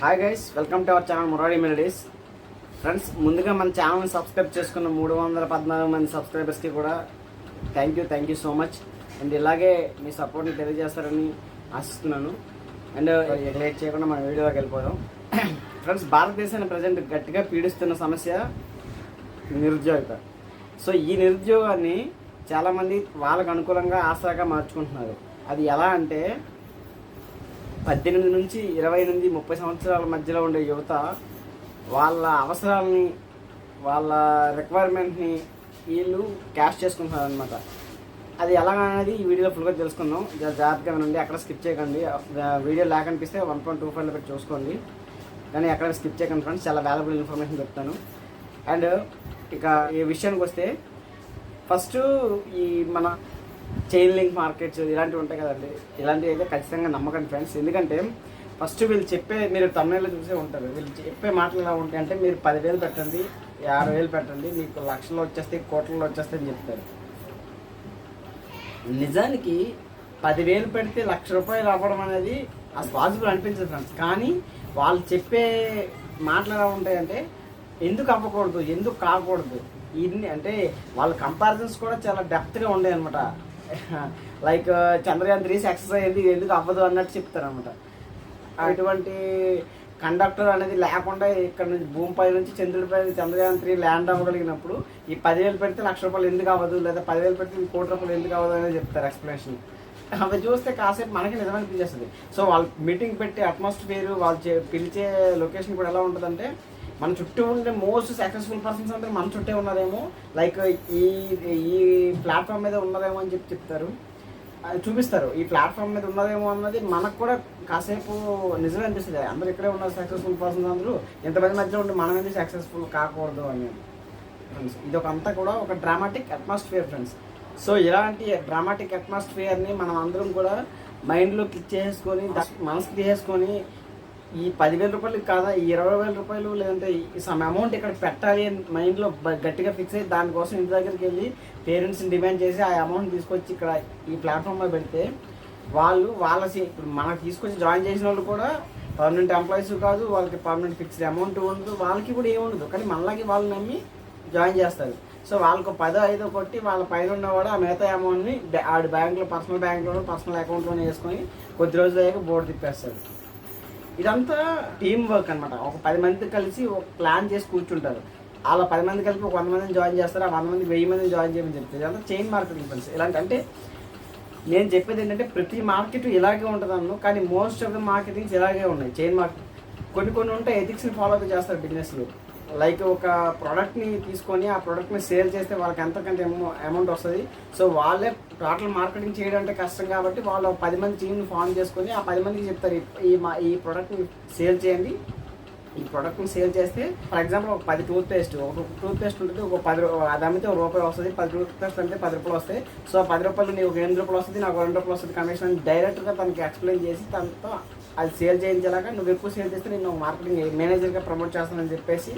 Hi guys welcome to our channel Murari melodies friends ముందుగా మన ఛానల్ని సబ్స్క్రైబ్ చేసుకున్న మూడు వందల పద్నాలుగు మంది సబ్స్క్రైబర్స్కి కూడా thank you thank you so much and ఇలాగే మీ సపోర్ట్ని తెలియజేస్తారని ఆశిస్తున్నాను. అండ్ లేట్ చేయకుండా మన వీడియోలోకి వెళ్ళిపోయాం ఫ్రెండ్స్ భారతదేశాన్ని ప్రజెంట్ గట్టిగా పీడిస్తున్న సమస్య నిరుద్యోగిత. సో ఈ నిరుద్యోగాన్ని చాలామంది వాళ్ళకు అనుకూలంగా ఆసరాగా మార్చుకుంటున్నారు. అది ఎలా అంటే పద్దెనిమిది నుంచి ఇరవై ఎనిమిది ముప్పై సంవత్సరాల మధ్యలో ఉండే యువత వాళ్ళ అవసరాలని వాళ్ళ రిక్వైర్మెంట్ని వీళ్ళు క్యాష్ చేసుకుంటున్నారు అనమాట అది ఎలా అనేది ఈ వీడియోలో ఫుల్గా తెలుసుకుందాం. జాగ్రత్తగా వినండి అక్కడ స్కిప్ చేయకండి. వీడియో లేక అనిపిస్తే వన్ పాయింట్ టూ ఫైవ్లో పెట్టి చూసుకోండి. కానీ ఎక్కడ స్కిప్ చేయకండి ఫ్రెండ్స్ చాలా వాల్యుబుల్ ఇన్ఫర్మేషన్ చెప్తాను. అండ్ ఇక ఈ విషయానికి వస్తే ఫస్ట్ ఈ మన చైన్ లింక్ మార్కెట్స్ ఇలాంటివి ఉంటాయి కదండి. ఇలాంటివి అయితే ఖచ్చితంగా నమ్మకండి ఫ్రెండ్స్. ఎందుకంటే ఫస్ట్ వీళ్ళు చెప్పే మీరు తమిళలో చూసే ఉంటారు. వీళ్ళు చెప్పే మాటలు ఎలా ఉంటాయి అంటే మీరు పదివేలు పెట్టండి యాభై వేలు పెట్టండి మీకు లక్షలు వచ్చేస్తే కోట్లలో వచ్చేస్తే అని చెప్తారు. నిజానికి పదివేలు పెడితే లక్ష రూపాయలు అవ్వడం అనేది అది పాసిబుల్ అనిపించదు ఫ్రెండ్స్. కానీ వాళ్ళు చెప్పే మాటలు ఎలా ఉంటాయంటే ఎందుకు అవ్వకూడదు ఎందుకు కాకూడదు? ఇన్ని అంటే వాళ్ళ కంపారిజన్స్ కూడా చాలా డెప్త్గా ఉండే అనమాట లైక్ చంద్రయాన్ త్రీ సక్సెస్ అయ్యింది ఎందుకు అవ్వదు అన్నట్టు చెప్తారు అనమాట అటువంటి కండక్టర్ అనేది లేకుండా ఇక్కడ నుంచి భూమిపై నుంచి చంద్రుడిపై చంద్రయాన్ త్రీ ల్యాండ్ అవ్వగలిగినప్పుడు ఈ పదివేలు పెడితే లక్ష రూపాయలు ఎందుకు అవ్వదు లేదా పదివేలు పెడితే ఈ కోటి రూపాయలు ఎందుకు అవ్వదు అనేది చెప్తారు ఎక్స్ప్లెనేషన్ అవి చూస్తే కాసేపు మనకి నిజమనిపించేస్తుంది సో వాళ్ళు మీటింగ్ పెట్టి అట్మాస్ఫియర్ వాళ్ళు చే- పిలిచే లొకేషన్ కూడా ఎలా ఉంటుందంటే మన చుట్టూ ఉండే మోస్ట్ సక్సెస్ఫుల్ పర్సన్స్ అందరూ మన చుట్టే ఉన్నారేమో లైక్ ఈ ఈ ప్లాట్ఫామ్ మీద ఉన్నదేమో అని చెప్పి చెప్తారు. అది చూపిస్తారు. ఈ ప్లాట్ఫామ్ మీద ఉన్నదేమో అన్నది మనకు కూడా కాసేపు నిజమే అనిపిస్తుంది. అందరూ ఇక్కడే ఉన్న సక్సెస్ఫుల్ పర్సన్స్ అందరూ. ఎంతమంది మధ్యలో ఉండి మనం ఎందుకు సక్సెస్ఫుల్ కాకూడదు అని. ఫ్రెండ్స్ ఇది ఒక అంతా కూడా ఒక డ్రామాటిక్ అట్మాస్ఫియర్ ఫ్రెండ్స్ సో ఇలాంటి డ్రామాటిక్ అట్మాస్ఫియర్ని మనం అందరం కూడా మైండ్లో క్లిక్ చేసుకొని మనసుకి తీసేసుకొని ఈ పదివేల రూపాయలు కాదా ఈ ఇరవై వేల రూపాయలు లేదంటే ఈ సమ్ అమౌంట్ ఇక్కడ పెట్టాలి అని మైండ్లో గట్టిగా ఫిక్స్ అయ్యి దానికోసం ఇంటి దగ్గరికి వెళ్ళి పేరెంట్స్ని డిమాండ్ చేసి ఆ అమౌంట్ తీసుకొచ్చి ఇక్కడ ఈ ప్లాట్ఫామ్లో పెడితే వాళ్ళు వాళ్ళ ఇప్పుడు మనకు తీసుకొచ్చి జాయిన్ చేసిన వాళ్ళు కూడా పర్మనెంట్ ఎంప్లాయీస్ కాదు వాళ్ళకి పర్మనెంట్ ఫిక్స్డ్ అమౌంట్ ఉండదు వాళ్ళకి కూడా ఏముండదు కానీ మనలాగే వాళ్ళు నమ్మి జాయిన్ చేస్తారు. సో వాళ్ళకు పదో ఐదో కొట్టి వాళ్ళ పైన ఉన్నవాడు ఆ మిగతా అమౌంట్ని ఆ బ్యాంకులో పర్సనల్ బ్యాంక్లో పర్సనల్ అకౌంట్లోనే వేసుకొని కొద్ది రోజులు అయ్యాక బోర్డు తిప్పేస్తారు ఇదంతా టీం వర్క్ అనమాట ఒక పది మంది కలిసి ఒక ప్లాన్ చేసి కూర్చుంటారు. అలా పది మంది కలిపి ఒక వంద మందిని జాయిన్ చేస్తారు? ఆ వంద మంది వెయ్యి మందిని జాయిన్ చేయమని చెప్తారు. ఇదంతా చైన్ మార్కెటింగ్ ఫ్రెండ్స్ ఇలాంటి అంటే నేను చెప్పేది ఏంటంటే ప్రతి మార్కెట్ ఇలాగే ఉంటుంది అన్ను కానీ మోస్ట్ ఆఫ్ ద మార్కెటింగ్స్ ఇలాగే ఉన్నాయి. చైన్ మార్కెట్ కొన్ని కొన్ని ఉంటాయి ఎథిక్స్ని ఫాలో అప్ చేస్తారు బిజినెస్లో లైక్ ఒక ప్రోడక్ట్ని తీసుకొని ఆ ప్రోడక్ట్ని సేల్ చేస్తే వాళ్ళకి ఎంతకంత అమౌంట్ వస్తుంది. సో వాళ్ళే టోటల్ మార్కెటింగ్ చేయడం అంటే కష్టం కాబట్టి వాళ్ళు పది మంది టీంని ఫామ్ చేసుకొని ఆ పది మందికి చెప్తారు ఈ- మా ఈ ప్రోడక్ట్ని సేల్ చేయండి. ఈ ప్రోడక్ట్ని సేల్ చేస్తే ఫర్ ఎగ్జాంపుల్ ఒక పది టూత్ పేస్ట్ ఒక టూత్ పేస్ట్ ఉంటుంది ఒక పది అది అమ్మితే ఒక రూపాయి వస్తుంది పది టూత్ పేస్ట్ అంటే పది రూపాయలు వస్తాయి. సో ఆ పది రూపాయలు నీకు ఒక ఎనిమిది రూపాయలు వస్తుంది నాకు రెండు రూపాయలు వస్తుంది కమిషన్ డైరెక్ట్గా తనకి ఎక్స్ప్లెయిన్ చేసి తనతో అది సేల్ చేయించేలాగా నువ్వు ఎక్కువ సేల్ చేస్తే నేను మార్కెటింగ్ మేనేజర్గా ప్రమోట్ చేస్తానని చెప్పేసి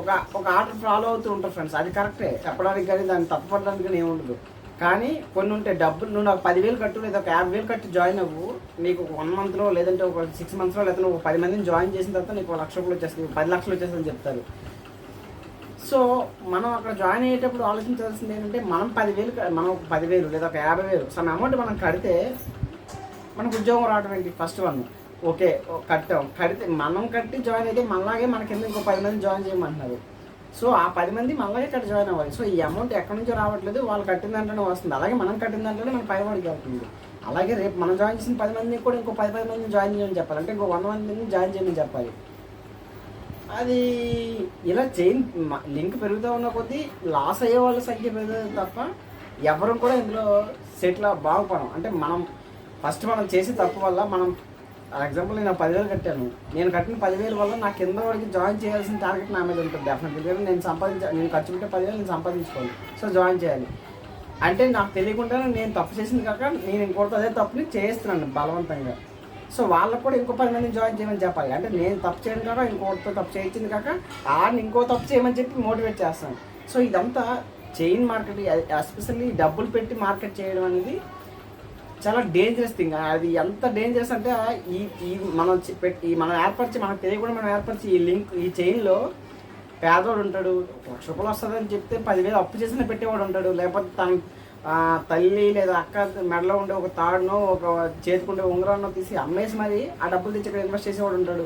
ఒక ఒక ఆర్డర్ ఫాలో అవుతూ ఉంటారు ఫ్రెండ్స్. అది కరెక్టే. చెప్పడానికి కానీ దాన్ని తప్పపడడానికి కానీ ఏముండదు కానీ కొన్ని ఉంటాయి డబ్బులు నువ్వు నాకు పదివేలు కట్టు లేదా ఒక యాభై వేలు కట్టి జాయిన్ అవ్వు. నీకు ఒక వన్ మంత్లో లేదంటే ఒక సిక్స్ మంత్స్లో లేదంటే ఒక పది మందిని జాయిన్ చేసిన తర్వాత నీకు ఒక లక్ష రూపాయలు వచ్చేస్తుంది పది లక్షలు వచ్చేస్తుందని చెప్తారు. సో మనం అక్కడ జాయిన్ అయ్యేటప్పుడు ఆలోచించాల్సింది ఏంటంటే మనం పదివేలు మనం ఒక పదివేలు లేదా ఒక యాభై వేలు సమ్ అమౌంట్ మనం కడితే మనకు ఉద్యోగం రావడం ఏంటి? First one. ఓకే కట్టాం కడితే. మనం కట్టి జాయిన్ అయితే మనలాగే మన కింద ఇంకో పది మంది జాయిన్ చేయమంటున్నారు? సో ఆ పది మంది మనలాగే ఇక్కడ జాయిన్ అవ్వాలి. సో ఈ అమౌంట్ ఎక్కడి నుంచో రావట్లేదు వాళ్ళు కట్టిన దాంట్లోనే వస్తుంది. అలాగే మనం కట్టిన దాంట్లోనే మన పై అవుతుంది అలాగే రేపు మనం జాయిన్ చేసిన పది మందిని కూడా ఇంకో పది పది మందిని జాయిన్ చేయమని చెప్పాలి. అంటే ఇంకో వంద మందిని జాయిన్ చేయమని చెప్పాలి? అది ఇలా చైన్ లింక్ పెరుగుతూ ఉన్న కొద్దీ లాస్ అయ్యే వాళ్ళ సంఖ్య పెరుగుతుంది తప్ప ఎవరు కూడా ఇందులో సెటిల్ బాగుపడం అంటే మనం ఫస్ట్ మనం చేసే తప్పు వల్ల మనం ఆ ఎగ్జాంపుల్ నేను పదివేలు కట్టాను. నేను కట్టిన పదివేలు వల్ల నా కింద వాడికి జాయిన్ చేయాల్సిన టార్గెట్ నా మీద ఉంటుంది. డెఫినెట్గా నేను సంపాదించ నేను ఖర్చు పెట్టే పదివేలు నేను సంపాదించుకోవాలి సో జాయిన్ చేయాలి. అంటే నాకు తెలియకుండానే నేను తప్పు చేసింది కాక నేను ఇంకోటి అదే తప్పుని చేస్తున్నాను బలవంతంగా. సో వాళ్ళకు కూడా ఇంకో పది మందిని జాయిన్ చేయమని చెప్పాలి. అంటే నేను తప్పు చేయను కాక ఇంకోటితో తప్పు చేయించింది కాక ఆడిని ఇంకో తప్పు చేయమని చెప్పి మోటివేట్ చేస్తాను. సో ఇదంతా చైన్ మార్కెట్ ఎస్పెషల్లీ డబ్బులు పెట్టి మార్కెట్ చేయడం అనేది చాలా డేంజరస్ థింగ్ అది ఎంత డేంజరస్ అంటే ఈ ఈ మనం పెట్టి మనం ఏర్పరిచి మనకు తెలియకుండా మనం ఏర్పరిచి ఈ లింక్ ఈ చైన్లో పేదవాడు ఉంటాడు లక్ష రూపాయలు వస్తుందని చెప్తే పదివేలు అప్పు చేసిన పెట్టేవాడు ఉంటాడు. లేకపోతే తన తల్లి లేదా అక్క మెడలో ఉండే ఒక తాడునో ఒక చేతుకుండే ఉంగరాన్నో తీసి అమ్మేసి మరి ఆ డబ్బులు తెచ్చి ఇక్కడ ఇన్వెస్ట్ చేసేవాడు ఉంటాడు.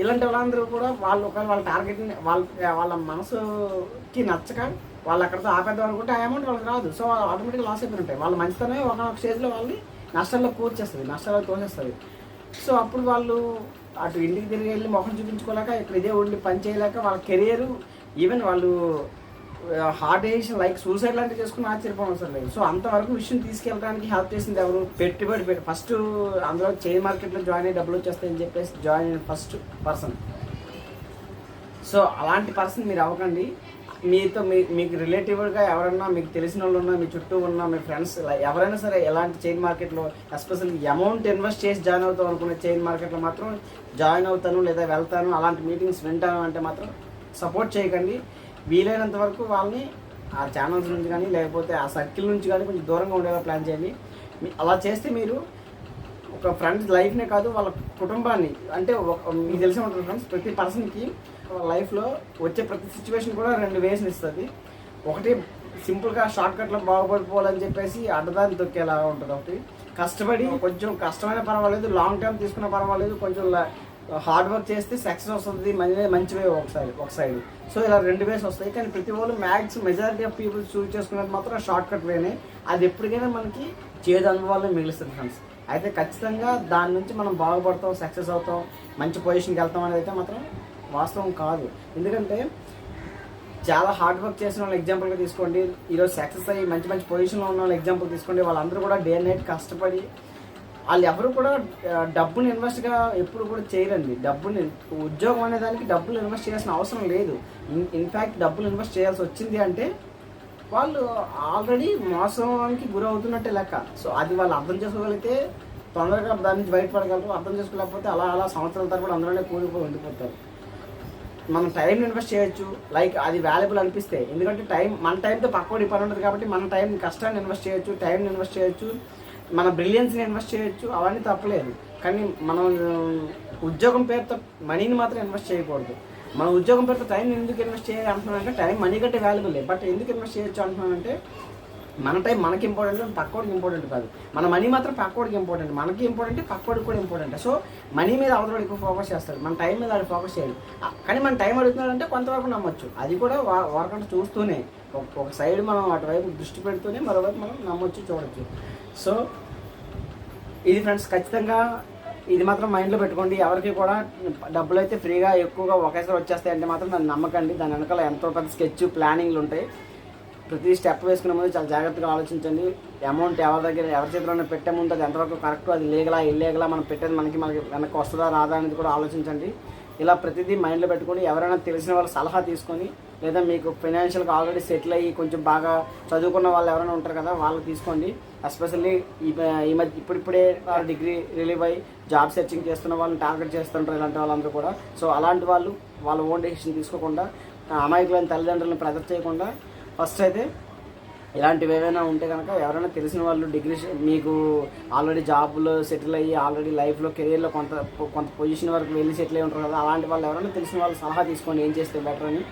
ఇలాంటి వాళ్ళందరూ కూడా వాళ్ళు ఒకవేళ వాళ్ళ టార్గెట్ని వాళ్ళ వాళ్ళ మనసుకి నచ్చక వాళ్ళు అక్కడితో ఆపేద్దాం అనుకుంటే ఆ అమౌంట్ వాళ్ళకి రాదు. సో ఆటోమేటిక్గా లాస్ అయిపోయి ఉంటాయి. వాళ్ళు మంచితనమే ఒక స్టేజ్లో వాళ్ళని నష్టాల్లో కూర్చేస్తుంది నష్టాల్లో తోసేస్తుంది. సో అప్పుడు వాళ్ళు అటు ఇంటికి తిరిగి వెళ్ళి మొహం చూపించుకోలేక ఇక్కడ ఇదే ఉండి పని చేయలేక వాళ్ళ కెరియర్ ఈవెన్ వాళ్ళు హార్ట్ వేసి లైక్ సూసైడ్ లాంటివి చేసుకుని ఆశ్చర్యపోవడం అవసరం లేదు. సో అంతవరకు విషయం తీసుకెళ్ళడానికి హెల్ప్ చేసింది ఎవరు? పెట్టుబడి పెట్టి ఫస్ట్ అందులో చైన్ మార్కెట్లో జాయిన్ అయ్యి డబ్బులు వచ్చేస్తాయని చెప్పేసి జాయిన్ అయిన ఫస్ట్ పర్సన్ సో అలాంటి పర్సన్ మీరు అవ్వకండి. మీతో మీ మీకు రిలేటివ్గా ఎవరన్నా మీకు తెలిసిన వాళ్ళు ఉన్నా మీ చుట్టూ ఉన్న మీ ఫ్రెండ్స్ ఎవరైనా సరే ఎలాంటి చైన్ మార్కెట్లో ఎస్పెషల్లీ అమౌంట్ ఇన్వెస్ట్ చేసి జాయిన్ అవుతాం అనుకునే చైన్ మార్కెట్లో మాత్రం జాయిన్ అవుతాను లేదా వెళ్తాను అలాంటి మీటింగ్స్ వింటాను అంటే మాత్రం సపోర్ట్ చేయకండి. వీలైనంత వరకు వాళ్ళని ఆ ఛానల్స్ నుంచి కానీ లేకపోతే ఆ సర్కిల్ నుంచి కానీ కొంచెం దూరంగా ఉండేలా ప్లాన్ చేయండి. అలా చేస్తే మీరు ఒక ఫ్రెండ్స్ లైఫ్నే కాదు వాళ్ళ కుటుంబాన్ని అంటే ఒక- మీకు తెలిసే ఉంటుంది ఫ్రెండ్స్ ప్రతి పర్సన్కి లైఫ్లో వచ్చే ప్రతి సిచ్యువేషన్ కూడా రెండు వేస్ ఇస్తుంది. ఒకటి సింపుల్గా షార్ట్ కట్లో బాగుపడిపోవాలని చెప్పేసి అడ్డదాన్ని తొక్కేలా ఉంటుంది ఒకటి. కష్టపడి కొంచెం కష్టమైన పర్వాలేదు లాంగ్ టర్మ్ తీసుకున్న పర్వాలేదు కొంచెం హార్డ్ వర్క్ చేస్తే సక్సెస్ వస్తుంది మంచి మంచి వే ఒకసారి ఒక సైడ్ సో ఇలా రెండు వేస్ వస్తాయి. కానీ ప్రతి వాళ్ళు max majority of people choose చేసుకునేది మాత్రం షార్ట్ కట్ వేనే అది ఎప్పటికైనా మనకి చేదు అనుభవాలను మిగులుస్తుంది ఫ్రెండ్స్ అయితే ఖచ్చితంగా దాని నుంచి మనం బాగుపడతాం సక్సెస్ అవుతాం మంచి పొజిషన్కి వెళ్తాం అనేది అయితే మాత్రం వాస్తవం కాదు. ఎందుకంటే చాలా హార్డ్ వర్క్ చేసిన వాళ్ళు ఎగ్జాంపుల్గా తీసుకోండి. ఈరోజు సక్సెస్ అయ్యి మంచి మంచి పొజిషన్లో ఉన్న వాళ్ళు ఎగ్జాంపుల్ తీసుకోండి. వాళ్ళందరూ కూడా డే నైట్ కష్టపడి వాళ్ళు ఎవరు కూడా డబ్బుని ఇన్వెస్ట్గా ఎప్పుడు కూడా చేయరండి. డబ్బుని ఉద్యోగం అనే దానికి డబ్బులు ఇన్వెస్ట్ చేయాల్సిన అవసరం లేదు. ఇన్ఫ్యాక్ట్ డబ్బులు ఇన్వెస్ట్ చేయాల్సి వచ్చింది అంటే వాళ్ళు ఆల్రెడీ మోసానికి గురవుతున్నట్టే లెక్క. సో అది వాళ్ళు అర్థం చేసుకోగలిగితే తొందరగా దాని నుంచి బయటపడగలరు. అర్థం చేసుకోలేకపోతే అలా అలా సంవత్సరాల తరబడి అందులోనే కూలిపోయి ఉండిపోతారు. మనం టైం ఇన్వెస్ట్ చేయొచ్చు. లైక్ అది వాల్యుబుల్ అనిపిస్తే. ఎందుకంటే టైం మన టైంతో పక్కోడి పని ఉంటుంది కాబట్టి మన టైం కష్టాన్ని ఇన్వెస్ట్ చేయొచ్చు టైంని ఇన్వెస్ట్ చేయొచ్చు మన బ్రిలియన్స్ని ఇన్వెస్ట్ చేయొచ్చు అవన్నీ తప్పలేదు. కానీ మనం ఉద్యోగం పేరుతో మనీని మాత్రం ఇన్వెస్ట్ చేయకూడదు. మన ఉద్యోగం పేరుతో టైం ఎందుకు ఇన్వెస్ట్ చేయాలి అంటున్నానంటే టైం మనీ కంటే వాల్యుబుల్ బట్ ఎందుకు ఇన్వెస్ట్ చేయొచ్చు అంటున్నానంటే మన టైం మనకి ఇంపార్టెంట్ పక్కోడికి ఇంపార్టెంట్ కాదు. మన మనీ మాత్రం పక్కోడికి ఇంపార్టెంట్ మనకి ఇంపార్టెంట్ పక్కోడికి కూడా ఇంపార్టెంట్ సో మనీ మీద అవతల ఎక్కువ ఫోకస్ చేస్తాడు. మన టైం మీద అది ఫోకస్ చేయడు. కానీ మన టైం అడుగుతున్నాడంటే కొంతవరకు నమ్మొచ్చు. అది కూడా వరకంట చూస్తూనే. ఒక- ఒక సైడ్ మనం అటువైపు దృష్టి పెడుతూనే మరోవైపు మనం నమ్మొచ్చు చూడొచ్చు. సో ఇది ఫ్రెండ్స్ ఖచ్చితంగా ఇది మాత్రం మైండ్లో పెట్టుకోండి. ఎవరికి కూడా డబ్బులు అయితే ఫ్రీగా ఎక్కువగా ఒకేసారి వచ్చేస్తాయంటే మాత్రం దాన్ని నమ్మకండి. దాని వెనకాల ఎంతో పెద్ద స్కెచ్ ప్లానింగ్లు ఉంటాయి. ప్రతి స్టెప్ వేసుకునే ముందు చాలా జాగ్రత్తగా ఆలోచించండి. అమౌంట్ ఎవరి దగ్గర ఎవరి చేతిలో పెట్టే ముందు అది ఎంతవరకు కరెక్ట్ అది లీగలా ఇల్లీగలా మనం పెట్టేది మనకి మనకి వెనక్కి వస్తుందా రాదా అనేది కూడా ఆలోచించండి. ఇలా ప్రతిదీ మైండ్లో పెట్టుకొని ఎవరైనా తెలిసిన వాళ్ళ సలహా తీసుకొని లేదా మీకు ఫైనాన్షియల్గా ఆల్రెడీ సెటిల్ అయ్యి కొంచెం బాగా చదువుకున్న వాళ్ళు ఎవరైనా ఉంటారు కదా వాళ్ళు తీసుకోండి. ఎస్పెషల్లీ ఈ ఈ మధ్య ఇప్పుడిప్పుడే డిగ్రీ రిలీవ్ అయ్యి జాబ్ సెర్చింగ్ చేస్తున్న వాళ్ళని టార్గెట్ చేస్తుంటారు ఇలాంటి వాళ్ళందరూ కూడా. సో అలాంటి వాళ్ళు వాళ్ళ ఓన్ డెసిషన్ తీసుకోకుండా అమాయకులైన తల్లిదండ్రులను ప్రెజర్ చేయకుండా ఫస్ట్ అయితే ఇలాంటివి ఏవైనా ఉంటే కనుక ఎవరైనా తెలిసిన వాళ్ళు డిగ్రీ మీకు ఆల్రెడీ జాబ్లో సెటిల్ అయ్యి ఆల్రెడీ లైఫ్లో కెరీర్లో కొంత కొంత పొజిషన్ వరకు వెళ్ళి సెటిల్ అయి ఉంటారు కదా అలాంటి వాళ్ళు ఎవరైనా తెలిసిన వాళ్ళు సలహా తీసుకోండి ఏం చేస్తే బెటర్ అని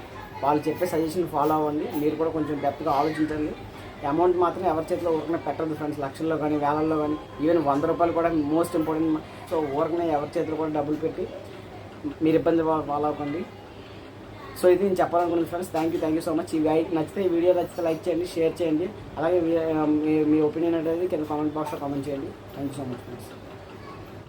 వాళ్ళు చెప్పే సజెషన్ ఫాలో అవ్వండి. మీరు కూడా కొంచెం డెప్త్గా ఆలోచించండి. అమౌంట్ మాత్రం ఎవరి చేతిలో ఊరికనే పెట్టదు ఫ్రెండ్స్. లక్షల్లో కానీ వేలల్లో కానీ ఈవెన్ వంద రూపాయలు కూడా మోస్ట్ ఇంపార్టెంట్. సో ఊరికనే ఎవరి చేతిలో కూడా డబ్బులు పెట్టి మీరు ఇబ్బంది ఫాలో అవ్వకండి సో ఇది నేను చెప్పాలనుకున్నాను friends thank you thank you so much ఈ వై- నచ్చితే ఈ వీడియో నచ్చితే లైక్ చేయండి షేర్ చేయండి. అలాగే um, మీ- మీ మీ ఒపీనియన్ అనేది కింద కామెంట్ బాక్స్లో కామెంట్ చేయండి. Thank you so much friends